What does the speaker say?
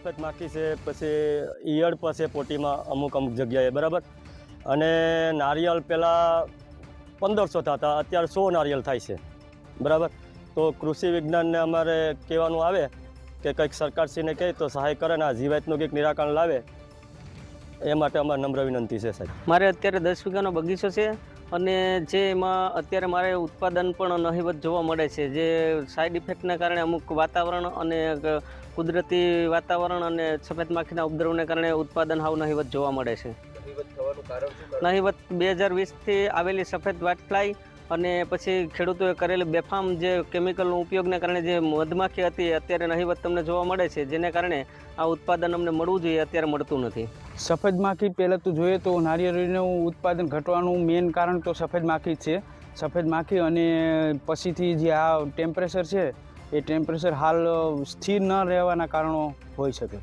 સફેદ માખી છે, પછી ઈયળ છે પોટીમાં અમુક અમુક જગ્યાએ, બરાબર? અને નારિયેળ પહેલાં પંદરસો થતા, અત્યારે સો નારિયેળ થાય છે, બરાબર? તો કૃષિ વિજ્ઞાનને અમારે કહેવાનું આવે કે કંઈક સરકારશ્રીને કહે તો સહાય કરે ને આ જીવાતનું કંઈક નિરાકરણ લાવે. એ માટે અમારે નમ્ર વિનંતી છે, સાહેબ. મારે અત્યારે દસ વીઘાનો બગીચો છે. અને જે એમાં અત્યારે મારે ઉત્પાદન પણ નહિવત જોવા મળે છે જે સાઈડ ઇફેક્ટના કારણે અમુક વાતાવરણ અને કુદરતી વાતાવરણ અને સફેદ માખીના ઉપદ્રવને કારણે ઉત્પાદન હાવ નહિવત જોવા મળે છે. નહિવત બે હજાર વીસથી આવેલી સફેદ વાટફ્લાય અને પછી ખેડૂતોએ કરેલી બેફામ જે કેમિકલનો ઉપયોગને કારણે જે મધમાખી હતી અત્યારે નહિવત તમને જોવા મળે છે જેને કારણે આ ઉત્પાદન અમને મળવું જોઈએ અત્યારે મળતું નથી. સફેદ માખી પહેલાં તો જોઈએ તો નારિયેળીનું ઉત્પાદન ઘટવાનું મેઇન કારણ તો સફેદ માખી છે. સફેદ માખી અને પછીથી જે આ ટેમ્પરેચર છે, એ ટેમ્પરેચર હાલ સ્થિર ન રહેવાના કારણો હોઈ શકે.